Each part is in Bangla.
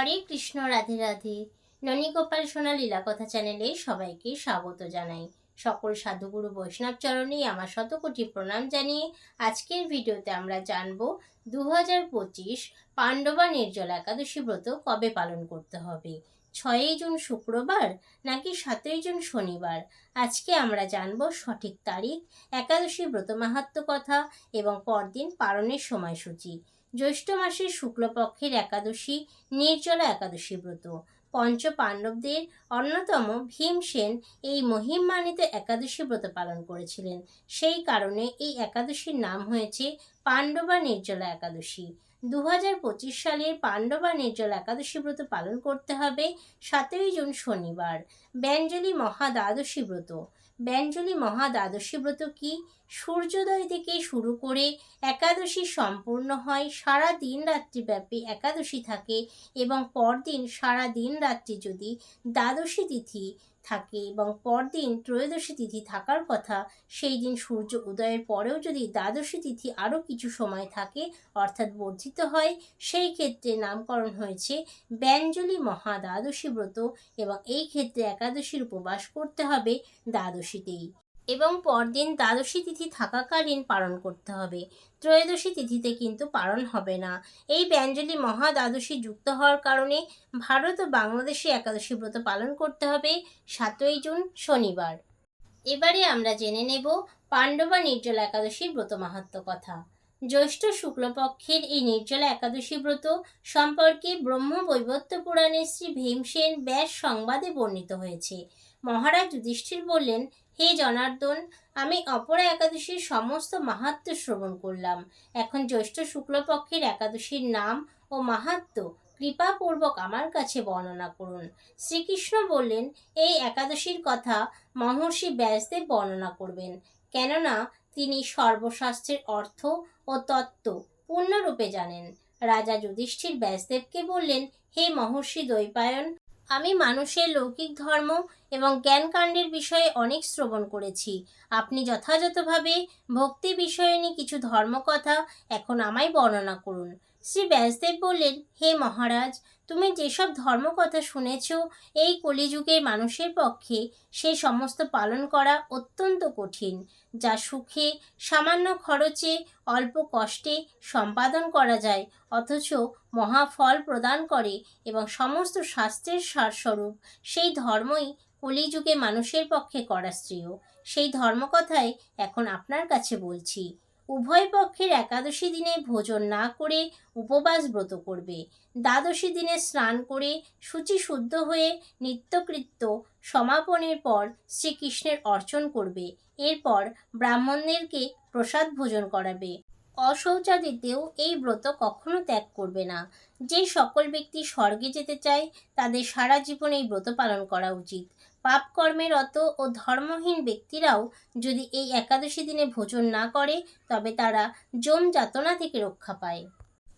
হরে কৃষ্ণ, রাধে রাধে। ননীগোপাল সোনা লীলা কথা চ্যানেলে সবাইকে স্বাগত জানাই। সকল সাধুগুরু বৈষ্ণব চরণে আমার শতকোটি প্রণাম জানিয়ে আজকের ভিডিওতে আমরা জানব দু হাজার পঁচিশ পাণ্ডবা নির্জলা একাদশী ব্রত কবে পালন করতে হবে? ছয়ই জুন শুক্রবার নাকি সাতই জুন শনিবার? আজকে আমরা জানব সঠিক তারিখ, একাদশী ব্রত মাহাত্ম কথা এবং পরদিন পালনের সময়সূচি। জ্যৈষ্ঠ মাসের শুক্লপক্ষের একাদশী, নির্জলা একাদশী ব্রত। পঞ্চ পাণ্ডবদের অন্যতম ভীমসেন এই মহিমান্বিত একাদশী ব্রত পালন করেছিলেন। সেই কারণে এই একাদশীর নাম হয়েছে পাণ্ডবা নির্জলা একাদশী। দু হাজার পঁচিশ সালের পাণ্ডবা নির্জলা একাদশী ব্রত পালন করতে হবে সাতই জুন শনিবার। ব্যঞ্জলি মহা দ্বাদশী ব্রত। ব্যঞ্জলি মহা দ্বাদশী ব্রত কি? সূর্যোদয় থেকে শুরু করে একাদশী সম্পূর্ণ হয়। সারা দিন রাত্রিব্যাপী একাদশী থাকে এবং পরদিন সারা দিন রাত্রি যদি দ্বাদশী তিথি থাকে এবং পরদিন ত্রয়োদশী তিথি থাকার কথা, সেই দিন সূর্য উদয়ের পরেও যদি দ্বাদশী তিথি আরও কিছু সময় থাকে, অর্থাৎ বর্ধিত হয়, সেই ক্ষেত্রে নামকরণ হয়েছে ব্যঞ্জলি মহা দ্বাদশী ব্রত এবং এই ক্ষেত্রে একাদশীর উপবাস করতে হবে দ্বাদশীতেই। এবং পরদিন দ্বাদশী তিথি থাকাকালীন পালন করতে হবে। ত্রয়োদশী তিথিতে কিন্তু পালন হবে না। এই ব্যঞ্জলি মহা দ্বাদশী যুক্ত হওয়ার কারণে ভারত ও বাংলাদেশে একাদশী ব্রত পালন করতে হবে সাতই জুন, শনিবার। এবারে আমরা জেনে নেব পাণ্ডবা নির্জলা একাদশীর ব্রত মাহাত্ম কথা। জ্যৈষ্ঠ শুক্লপক্ষের এই নির্জলা একাদশী ব্রত সম্পর্কে ব্রহ্ম বৈবত্য পুরাণে শ্রী ভীমসেন ব্যাস সংবাদে বর্ণিত হয়েছে। মহারাজ যুধিষ্ঠির বললেন, হে জনার্দন, আমি অপরা একাদশীর সমস্ত মাহাত্ম শ্রবণ করলাম। এখন জ্যৈষ্ঠ শুক্লপক্ষের একাদশীর নাম ও মাহাত্ম কৃপাপূর্বক আমার কাছে বর্ণনা করুন। শ্রীকৃষ্ণ বললেন, এই একাদশীর কথা মহর্ষি ব্যাসদেব বর্ণনা করবেন। কেননা তিনি সর্বশাস্ত্রের অর্থ ও তত্ত্ব পূর্ণরূপে জানেন। রাজা যুধিষ্ঠির ব্যাসদেবকে বললেন, হে মহর্ষি দৈপায়ন আমি মানুষের লৌকিক ধর্ম এবং জ্ঞানকাণ্ডের বিষয়ে অনেক শ্রবণ করেছি। আপনি যথাযথভাবে ভক্তি বিষয়ে নিয়ে কিছু ধর্মকথা এখন আমায় বর্ণনা করুন। শ্রী ব্যাসদেব বললেন, হে মহারাজ তুমি যেসব ধর্মকথা শুনেছ, এই কলিযুগের মানুষের পক্ষে সেই সমস্ত পালন করা অত্যন্ত কঠিন, যা সুখে, সামান্য খরচে, অল্প কষ্টে সম্পাদন করা যায়, অথচ মহাফল প্রদান করে এবং সমস্ত শাস্ত্রের সারস্বরূপ সেই ধর্মই কলিযুগে মানুষের পক্ষে করা শ্রেয় সেই ধর্মকথাই এখন আপনার কাছে বলছি। উভয় পক্ষের একাদশী দিনে ভোজন না করে উপবাস ব্রত করবে। দ্বাদশী দিনে স্নান করে শুচি শুদ্ধ হয়ে নিত্যকৃত্য সমাপনের পর শ্রীকৃষ্ণের অর্চন করবে। এরপর ব্রাহ্মণদেরকে প্রসাদ ভোজন করাবে। অশৌচাদিতেও এই ব্রত কখনো ত্যাগ করবে না। যে সকল ব্যক্তি স্বর্গে যেতে চায়, তাদের সারা জীবন এই ব্রত পালন করা উচিত। পাপ কর্মের রত ও ধর্মহীন ব্যক্তিরাও যদি এই একাদশী দিনে ভোজন না করে, তবে তারা যম যাতনা থেকে রক্ষা পায়।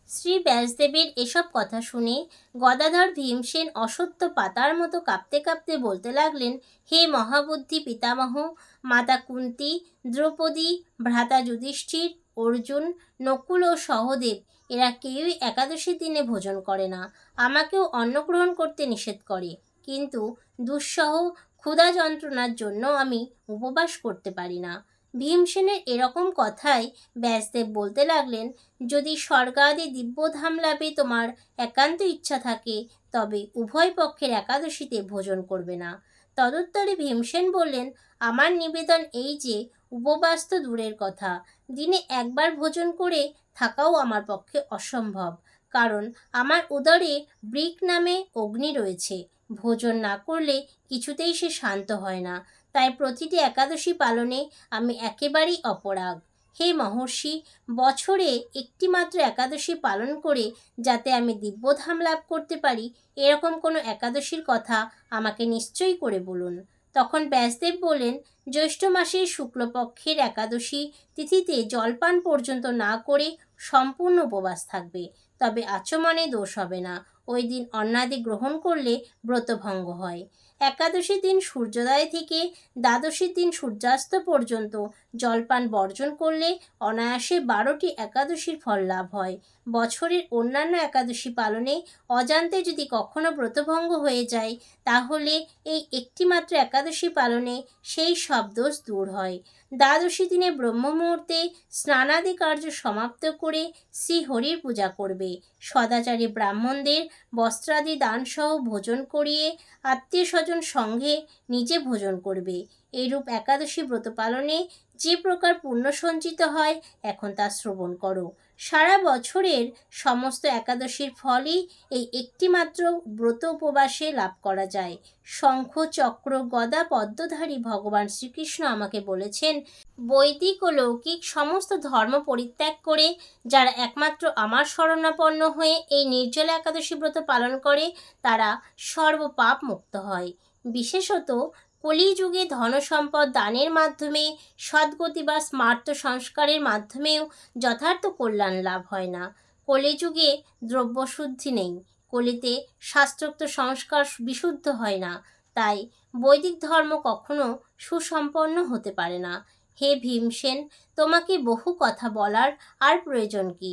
শ্রী ব্যাসদেবের এসব কথা শুনে গদাধর ভীমসেন অসত্য পাতার মতো কাঁপতে কাঁপতে বলতে লাগলেন, হে মহাবুদ্ধি পিতামহ, মাতা কুন্তি, দ্রৌপদী, ভ্রাতা যুধিষ্ঠির, অর্জুন, নকুল ও সহদেব, এরা কেউই একাদশীর দিনে ভোজন করে না। আমাকেও অন্ন গ্রহণ করতে নিষেধ করে। কিন্তু দুঃসহ ক্ষুধা যন্ত্রণার জন্য আমি উপবাস করতে পারি না। ভীমসেনের এরকম কথাই ব্যাসদেব বলতে লাগলেন, যদি স্বর্গাদি দিব্যধাম লাভে তোমার একান্ত ইচ্ছা থাকে, তবে উভয় পক্ষের একাদশীতে ভোজন করবে না। তদুত্তরে ভীমসেন বললেন, আমার নিবেদন এই যে, উপবাস তো দূরের কথা। দিনে একবার ভোজন করে থাকাও আমার পক্ষে অসম্ভব, কারণ আমার উদরে ব্রিক নামে অগ্নি রয়েছে। ভোজন না করলে কিছুতেই সে শান্ত হয় না। তাই প্রতিটি একাদশী পালনে আমি একেবারেই অপরাগ। হে মহর্ষি, বছরে একটিমাত্র একাদশী পালন করে যাতে আমি দিব্যধাম লাভ করতে পারি, এরকম কোনো একাদশীর কথা আমাকে নিশ্চয়ই করে বলুন। তখন ব্যাসদেব বলেন জ্যৈষ্ঠ মাসের শুক্লপক্ষের একাদশী তিথিতে জলপান পর্যন্ত না করে সম্পূর্ণ উপবাস থাকবে, তবে আচমনে দোষ হবে না। ওই দিন অন্নাদি গ্রহণ করলে ব্রতভঙ্গ হয়। একাদশীর দিন সূর্যোদয় থেকে দ্বাদশীর দিন সূর্যাস্ত পর্যন্ত জলপান বর্জন করলে অনায়াসে বারোটি একাদশীর ফল লাভ হয়। বছরের অন্যান্য একাদশী পালনে অজান্তে যদি কখনো ব্রতভঙ্গ হয়ে যায়, তাহলে এই একটিমাত্র একাদশী পালনে সেই সব দোষ দূর হয়। দ্বাদশী দিনে ব্রহ্ম মুহূর্তে স্নানাদি কার্য সমাপ্ত করে শ্রী হরির পূজা করবে। সদাচারী ব্রাহ্মণদের বস্ত্রাদি দানসহ ভোজন করিয়ে আত্মীয় স্বজন সঙ্গে নিজে ভোজন করবে। এইরূপ একাদশী ব্রত পালনে যে প্রকার পুণ্য সঞ্চিত হয়, এখন তা শ্রবণ করো। সারা বছরের সমস্ত একাদশীর ফলই এই একটিমাত্র ব্রত উপবাসে লাভ করা যায়। শঙ্খ, চক্র, গদা, পদ্মধারী ভগবান শ্রীকৃষ্ণ আমাকে বলেছেন, বৈদিক ও লৌকিক সমস্ত ধর্ম পরিত্যাগ করে যারা একমাত্র আমার শরণাপন্ন হয়ে এই নির্জলা একাদশী ব্রত পালন করে, তারা সর্বপাপ মুক্ত হয়। বিশেষত কলিযুগে ধনসম্পদ দানের মাধ্যমে, সদ্গতি বা স্মার্ত সংস্কারের মাধ্যমেও যথার্থ কল্যাণ লাভ হয় না। কলিযুগে দ্রব্যশুদ্ধি নেই, কলিতে শাস্ত্রোক্ত সংস্কার বিশুদ্ধ হয় না, তাই বৈদিক ধর্ম কখনো সুসম্পন্ন হতে পারে না। হে ভীমসেন তোমাকে বহু কথা বলার আর প্রয়োজন কি?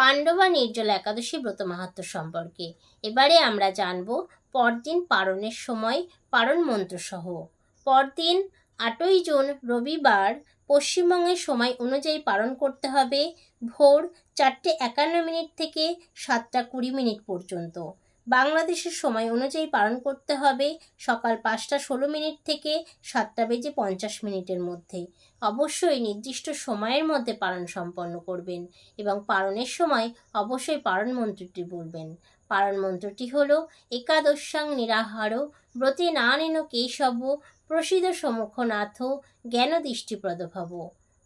পাণ্ডবা নির্জল একাদশী ব্রত মাহাত্ম সম্পর্কে। এবারে আমরা জানব পরদিন পারণের সময় পারণ মন্ত্রসহ। পরদিন আটই জুন রবিবার পশ্চিমবঙ্গের সময় অনুযায়ী পালন করতে হবে ভোর চারটে একান্ন মিনিট থেকে সাতটা কুড়ি মিনিট পর্যন্ত। বাংলাদেশের সময় অনুযায়ী পালন করতে হবে সকাল পাঁচটা ষোলো মিনিট থেকে সাতটা বেজে পঞ্চাশ মিনিটের মধ্যে। অবশ্যই নির্দিষ্ট সময়ের মধ্যে পালন সম্পন্ন করবেন এবং পালনের সময় অবশ্যই পালন মন্ত্রটি বলবেন। পালন মন্ত্রটি হল, একাদশাং নিরাহার, ব্রতে না নেন কেশব, প্রসিদ্ধ সমুখনাথ জ্ঞান দৃষ্টিপ্রদ ভব।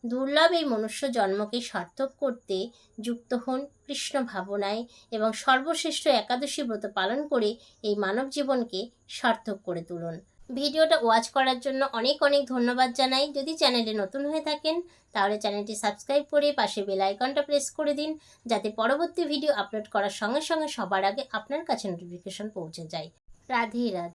দুর্লভ এই মনুষ্য জন্মকে সার্থক করতে যুক্ত হন কৃষ্ণ ভাবনায় এবং সর্বশ্রেষ্ঠ একাদশী ব্রত পালন করে এই মানব জীবনকে সার্থক করে তুলুন। ভিডিওটা ওয়াচ করার জন্য অনেক অনেক ধন্যবাদ জানাই। যদি চ্যানেলে নতুন হয়ে থাকেন, তাহলে চ্যানেলটি সাবস্ক্রাইব করে পাশে বেল আইকনটা প্রেস করে দিন, যাতে পরবর্তী ভিডিও আপলোড করার সঙ্গে সঙ্গে সবার আগে আপনার কাছে নোটিফিকেশন পৌঁছে যায়। রাধে রাধে।